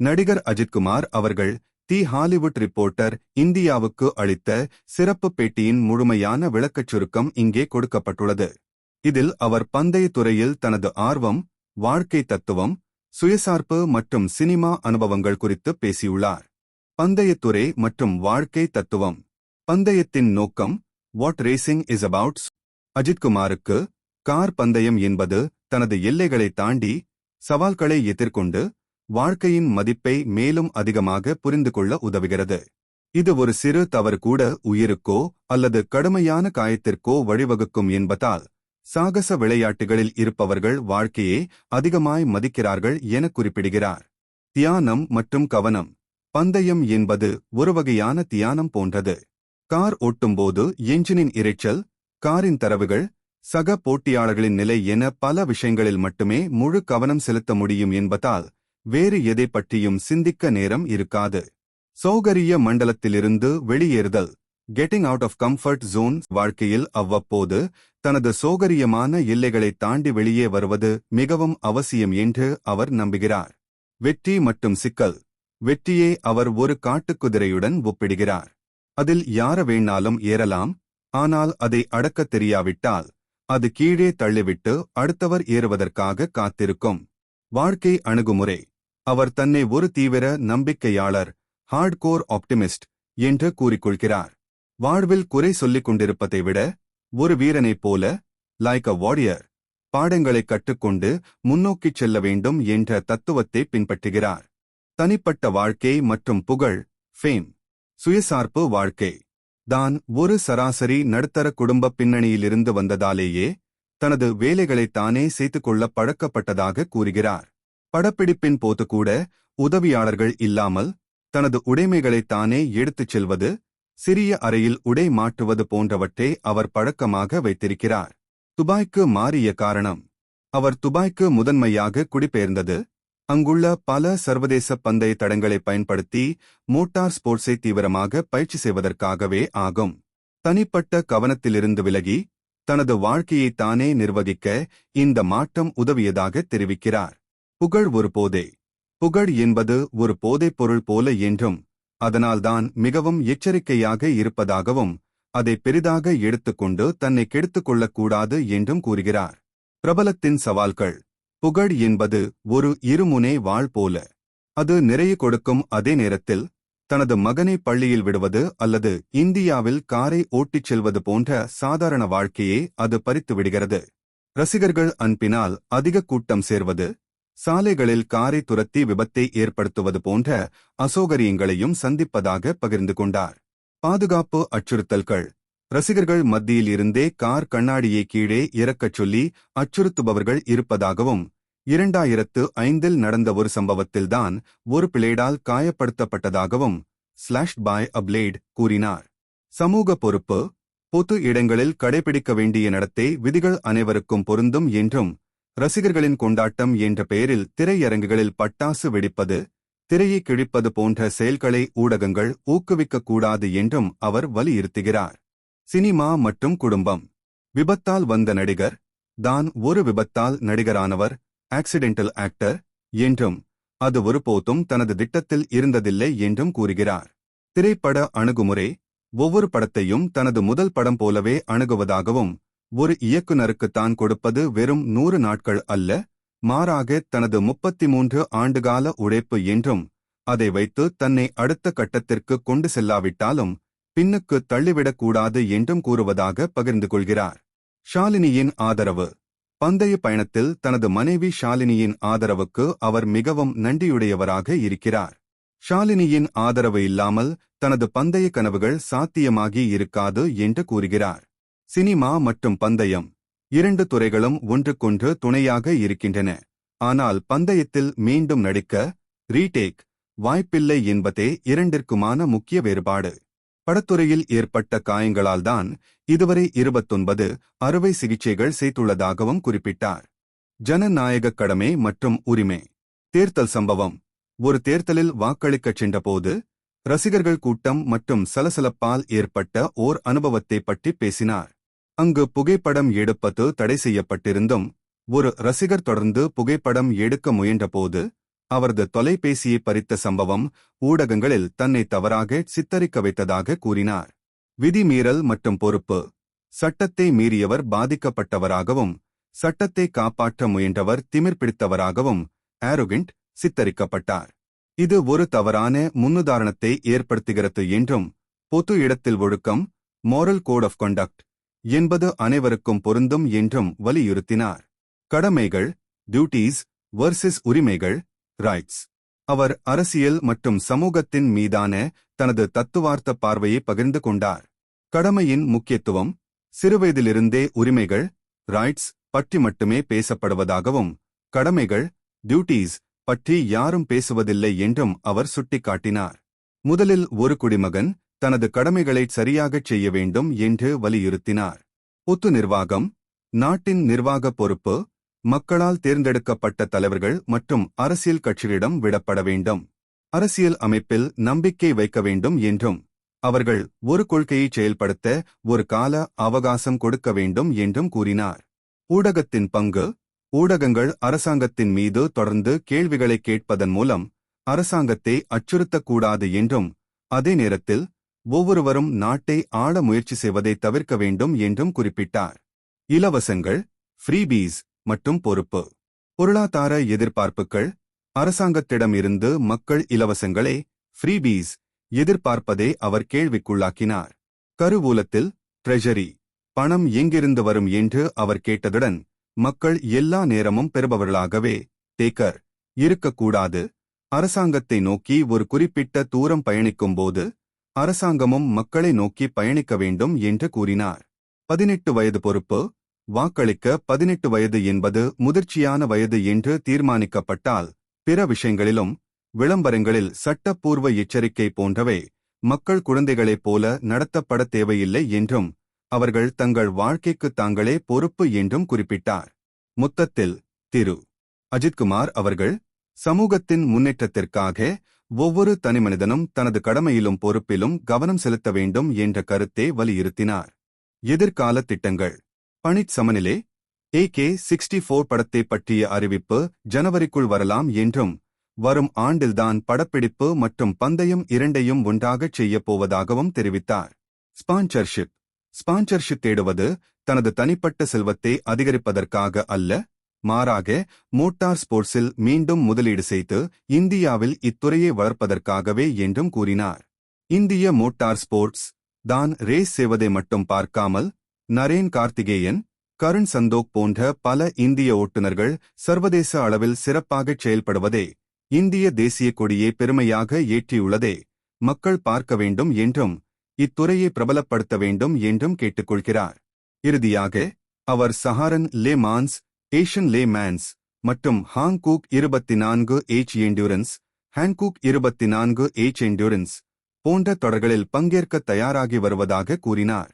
நடிகர் அஜித்குமார் அவர்கள் தி Hollywood reporter இந்தியாவுக்கு அளித்த சிறப்பு பேட்டியின் முழுமையான விளக்கச் சுருக்கம் இங்கே கொடுக்கப்பட்டுள்ளது. இதில் அவர் பந்தய துறையில் தனது ஆர்வம் வாழ்க்கை தத்துவம் சுயசார்பு மற்றும் சினிமா அனுபவங்கள் குறித்து பேசியுள்ளார். பந்தயத்துறை மற்றும் வாழ்க்கை தத்துவம். பந்தயத்தின் நோக்கம் வாட் ரேசிங் இஸ் அபவுட்ஸ் அஜித்குமாருக்கு கார் பந்தயம் என்பது தனது எல்லைகளை தாண்டி சவால்களை எதிர்கொண்டு வாழ்க்கையின் மதிப்பை மேலும் அதிகமாக புரிந்து கொள்ள உதவுகிறது. இது ஒரு சிறு தவறு கூட உயிருக்கோ அல்லது கடுமையான காயத்திற்கோ வழிவகுக்கும் என்பதால் சாகச விளையாட்டுகளில் இருப்பவர்கள் வாழ்க்கையே அதிகமாய் மதிக்கிறார்கள் என குறிப்பிடுகிறார். தியானம் மற்றும் கவனம். பந்தயம் என்பது ஒரு வகையான தியானம் போன்றது. கார் ஓட்டும்போது என்ஜினின் இரைச்சல் காரின் தரவுகள் சக போட்டியாளர்களின் நிலை என பல விஷயங்களில் மட்டுமே முழு கவனம் செலுத்த முடியும் என்பதால் வேறு எதை பற்றியும் சிந்திக்க நேரம் இருக்காது. சௌகரிய மண்டலத்திலிருந்து வெளியேறுதல். Getting out of comfort zone வாழ்க்கையில் அவ்வப்போது தனது சோகரியமான எல்லைகளை தாண்டி வெளியே வருவது மிகவும் அவசியம் என்று அவர் நம்புகிறார். வெற்றி மற்றும் சிக்கல். வெற்றியை அவர் ஒரு காட்டுக்குதிரையுடன் ஒப்பிடுகிறார். அதில் யார வேணாலும் ஏறலாம் ஆனால் அதை அடக்கத் தெரியாவிட்டால் அது கீழே தள்ளிவிட்டு அடுத்தவர் ஏறுவதற்காக காத்திருக்கும். வாழ்க்கை அணுகுமுறை. அவர் தன்னை ஒரு தீவிர நம்பிக்கையாளர் ஹார்ட்கோர் ஆப்டிமிஸ்ட் என்று கூறிக்கொள்கிறார். வாழ்வில் குறை சொல்லிக் கொண்டிருப்பதை விட ஒரு வீரனைப் போல லைக் அ வாரியர் பாடங்களை கற்றுக்கொண்டு முன்னோக்கிச் செல்ல வேண்டும் என்ற தத்துவத்தை பின்பற்றுகிறார். தனிப்பட்ட வாழ்க்கை மற்றும் புகழ் ஃபேம் சுயசார்பு வாழ்க்கை தான் ஒரு சராசரி நடுத்தர குடும்ப பின்னணியிலிருந்து வந்ததாலேயே தனது வேலைகளை தானே செய்து கொள்ள பழக்கப்பட்டதாக கூறுகிறார். படப்பிடிப்பின் போது கூட உதவியாளர்கள் இல்லாமல் தனது உடைமைகளை தானே எடுத்துச் செல்வது சிறிய அறையில் உடை மாற்றுவது போன்றவற்றை அவர் பழக்கமாக வைத்திருக்கிறார். துபாய்க்கு மாறிய காரணம். அவர் துபாய்க்கு முதன்மையாக குடிபெயர்ந்தது. அங்குள்ள பல சர்வதேச பந்தய தடங்களை பயன்படுத்தி மோட்டார் ஸ்போர்ட்ஸை தீவிரமாக பயிற்சி செய்வதற்காகவே ஆகும். தனிப்பட்ட கவனத்திலிருந்து விலகி தனது வாழ்க்கையை தானே நிர்வகிக்க இந்த மாற்றம் உதவியதாக தெரிவிக்கிறார். புகழ் ஒரு போதை. புகழ் என்பது ஒரு போதைப் பொருள் போல என்றும் அதனால்தான் மிகவும் எச்சரிக்கையாக இருப்பதாகவும் அதை பெரிதாக எடுத்துக்கொண்டு தன்னை கெடுத்துக் கொள்ளக்கூடாது என்றும் கூறுகிறார். பிரபலத்தின் சவால்கள். புகழ் என்பது ஒரு இருமுனை வாழ் போல. அது நிறைய கொடுக்கும் அதே நேரத்தில் தனது மகனை பள்ளியில் விடுவது அல்லது இந்தியாவில் காரை ஓட்டிச் செல்வது போன்ற சாதாரண வாழ்க்கையை அது பறித்து விடுகிறது ரசிகர்கள் அன்பினால் அதிக கூட்டம் சேர்வது சாலைகளில் காரை துரத்தி விபத்தை ஏற்படுத்துவது போன்ற அசௌகரியங்களையும் சந்திப்பதாக பகிர்ந்து கொண்டார். பாதுகாப்பு அச்சுறுத்தல்கள். ரசிகர்கள் மத்தியில் இருந்தே கார் கண்ணாடியை கீழே இறக்கச் சொல்லி அச்சுறுத்துபவர்கள் இருப்பதாகவும் இரண்டாயிரத்து ஐந்தில் நடந்த ஒரு சம்பவத்தில்தான் ஒரு பிளேடால் காயப்படுத்தப்பட்டதாகவும் ஸ்லாஷ் பாய் அப்ளேட் கூறினார். சமூக பொறுப்பு. பொது இடங்களில் கடைபிடிக்க வேண்டிய நடத்தை விதிகள் அனைவருக்கும் பொருந்தும் என்றும் ரசிகர்களின் கொண்டாட்டம் என்ற பெயரில் திரையரங்குகளில் பட்டாசு வெடிப்பது திரையை கிழிப்பது போன்ற செயல்களை ஊடகங்கள் ஊக்குவிக்கக்கூடாது என்றும் அவர் வலியுறுத்துகிறார். சினிமா மற்றும் குடும்பம். விபத்தால் வந்த நடிகர் தான் ஒரு விபத்தால் நடிகரானவர் ஆக்சிடென்டல் ஆக்டர் என்றும் அது ஒருபோதும் தனது திட்டத்தில் இருந்ததில்லை என்றும் கூறுகிறார். திரைப்பட அணுகுமுறை ஒவ்வொரு படத்தையும் தனது முதல் படம் போலவே அணுகுவதாகவும் ஒரு இயக்குனருக்கு தான் கொடுப்பது வெறும் நூறு நாட்கள் அல்ல மாறாக தனது முப்பத்தி மூன்று ஆண்டுகால உழைப்பு என்றும் அதை வைத்து தன்னை அடுத்த கட்டத்திற்கு கொண்டு செல்லாவிட்டாலும் பின்னுக்கு தள்ளிவிடக்கூடாது என்றும் கூறுவதாக பகிர்ந்து கொள்கிறார். ஷாலினியின் ஆதரவு. பந்தய பயணத்தில் தனது மனைவி ஷாலினியின் ஆதரவுக்கு அவர் மிகவும் நன்றியுடையவராக இருக்கிறார். ஷாலினியின் ஆதரவு இல்லாமல் தனது பந்தய கனவுகள் சாத்தியமாகி இருக்காது என்று கூறுகிறார். சினிமா மற்றும் பந்தயம் இரண்டு துறைகளும் ஒன்றுக்கொன்று துணையாக இருக்கின்றன. ஆனால் பந்தயத்தில் மீண்டும் நடிக்க ரீடேக் வாய்ப்பில்லை என்பதே இரண்டிற்குமான முக்கிய வேறுபாடு. படத்துறையில் ஏற்பட்ட காயங்களால்தான் இதுவரை இருபத்தொன்பது அறுவை சிகிச்சைகள் செய்துள்ளதாகவும் குறிப்பிட்டார். ஜனநாயக கடமை மற்றும் உரிமை. தேர்தல் சம்பவம். ஒரு தேர்தலில் வாக்களிக்கச் சென்றபோது ரசிகர்கள் கூட்டம் மற்றும் சலசலப்பால் ஏற்பட்ட ஓர் அனுபவத்தை பற்றி பேசினார். அங்கு புகைப்படம் எடுப்பது தடை செய்யப்பட்டிருந்தும் ஒரு ரசிகர் தொடர்ந்து புகைப்படம் எடுக்க முயன்றபோது அவரது தொலைபேசியை பறித்த சம்பவம் ஊடகங்களில் தன்னை தவறாக சித்தரிக்க வைத்ததாக கூறினார். விதிமீறல் மற்றும் பொறுப்பு. சட்டத்தை மீறியவர் பாதிக்கப்பட்டவராகவும் சட்டத்தை காப்பாற்ற முயன்றவர் திமிர் பிடித்தவராகவும் ஆரோகிண்ட் சித்தரிக்கப்பட்டார். இது ஒரு தவறான முன்னுதாரணத்தை ஏற்படுத்துகிறது என்றும் பொது இடத்தில் ஒழுக்கம் மோரல் கோட் ஆஃப் கண்டக்ட் என்பது அனைவருக்கும் பொருந்தும் என்றும் வலியுறுத்தினார். கடமைகள் டியூட்டீஸ் வர்சஸ் உரிமைகள் ரைட்ஸ் அவர் அரசியல் மற்றும் சமூகத்தின் மீதான தனது தத்துவார்த்த பார்வையை பகிர்ந்து கொண்டார். கடமையின் முக்கியத்துவம் சிறுவயதிலிருந்தே உரிமைகள் ரைட்ஸ் பற்றி மட்டுமே பேசப்படுவதாகவும் கடமைகள் டியூட்டீஸ் பற்றி யாரும் பேசுவதில்லை என்றும் அவர் சுட்டிக்காட்டினார். முதலில் ஒரு குடிமகன் தனது கடமைகளை சரியாகச் செய்ய வேண்டும் என்று வலியுறுத்தினார். பொத்து நிர்வாகம் நாட்டின் நிர்வாக பொறுப்பு மக்களால் தேர்ந்தெடுக்கப்பட்ட தலைவர்கள் மற்றும் அரசியல் கட்சிகளிடம் விடப்பட வேண்டும். அரசியல் அமைப்பில் நம்பிக்கை வைக்க வேண்டும் என்றும் அவர்கள் ஒரு கொள்கையை செயல்படுத்த ஒரு கால அவகாசம் கொடுக்க வேண்டும் என்றும் கூறினார். ஊடகத்தின் பங்கு ஊடகங்கள் அரசாங்கத்தின் மீது தொடர்ந்து கேள்விகளை கேட்பதன் மூலம் அரசாங்கத்தை அச்சுறுத்தக்கூடாது என்றும் அதே நேரத்தில் ஒவ்வொருவரும் நாட்டை ஆள முயற்சி செய்வதை தவிர்க்க வேண்டும் என்றும் குறிப்பிட்டார். இலவசங்கள் ஃப்ரீபீஸ் மற்றும் பொறுப்பு. பொருளாதார எதிர்பார்ப்புகள். அரசாங்கத்திடம் இருந்து மக்கள் இலவசங்களை ஃப்ரீபீஸ் எதிர்பார்ப்பதை அவர் கேள்விக்குள்ளாக்கினார். கருவூலத்தில் ட்ரெஷரி பணம் எங்கிருந்து வரும் என்று அவர் கேட்டதுடன் மக்கள் எல்லா நேரமும் பெறுபவர்களாகவே தேக்கர் இருக்கக்கூடாது. அரசாங்கத்தை நோக்கி ஒரு குறிப்பிட்ட தூரம் பயணிக்கும்போது அரசாங்கமும் மக்களை நோக்கி பயணிக்க வேண்டும் என்று கூறினார். பதினெட்டு வயது பொறுப்பு வாக்களிக்க பதினெட்டு வயது என்பது முதிர்ச்சியான வயது என்று தீர்மானிக்கப்பட்டால் பிற விஷயங்களிலும் விளம்பரங்களில் சட்டப்பூர்வ எச்சரிக்கை போன்றவை மக்கள் குழந்தைகளைப் போல நடத்தப்பட தேவையில்லை என்றும் அவர்கள் தங்கள் வாழ்க்கைக்கு தாங்களே பொறுப்பு என்றும் குறிப்பிட்டார். மொத்தத்தில் திரு. அஜித்குமார் அவர்கள் சமூகத்தின் முன்னேற்றத்திற்காக ஒவ்வொரு தனிமனிதனும் தனது கடமையிலும் பொறுப்பிலும் கவனம் செலுத்த வேண்டும் என்ற கருத்தை வலியுறுத்தினார். எதிர்கால திட்டங்கள். பணிச் சமநிலை. ஏ கே சிக்ஸ்டி போர் படத்தை பற்றிய அறிவிப்பு ஜனவரிக்குள் வரலாம் என்றும் வரும் ஆண்டில்தான் படப்பிடிப்பு மற்றும் பந்தயம் இரண்டையும் ஒன்றாகச் செய்யப் போவதாகவும் தெரிவித்தார். ஸ்பான்சர்ஷிப். ஸ்பான்சர்ஷிப் தேடுவது தனது தனிப்பட்ட செல்வத்தை அதிகரிப்பதற்காக அல்ல மாறாக மோட்டார் ஸ்போர்ட்ஸில் மீண்டும் முதலீடு செய்து இந்தியாவில் இத்துறையை வளர்ப்பதற்காகவே என்றும் கூறினார். இந்திய மோட்டார் ஸ்போர்ட்ஸ் தான் ரேஸ் செய்வதை மட்டும் பார்க்காமல் நரேன் கார்த்திகேயன் கருண் சந்தோக் போன்ற பல இந்திய ஓட்டுநர்கள் சர்வதேச அளவில் சிறப்பாகச் செயல்படுவதே இந்திய தேசிய கொடியை பெருமையாக ஏற்றியுள்ளதே மக்கள் பார்க்க வேண்டும் என்றும் இத்துறையை பிரபலப்படுத்த வேண்டும் என்றும் கேட்டுக்கொள்கிறார். இறுதியாக அவர் Saharan Le Mans Asian Le Mans மற்றும் ஹாங்கூக் இருபத்தி நான்கு ஏச் என்டூரன்ஸ் ஹாங்கூக் இருபத்தி நான்கு ஏச் என்டூரன்ஸ் போன்ற தொடர்களில் பங்கேற்க தயாராகி வருவதாக கூறினார்.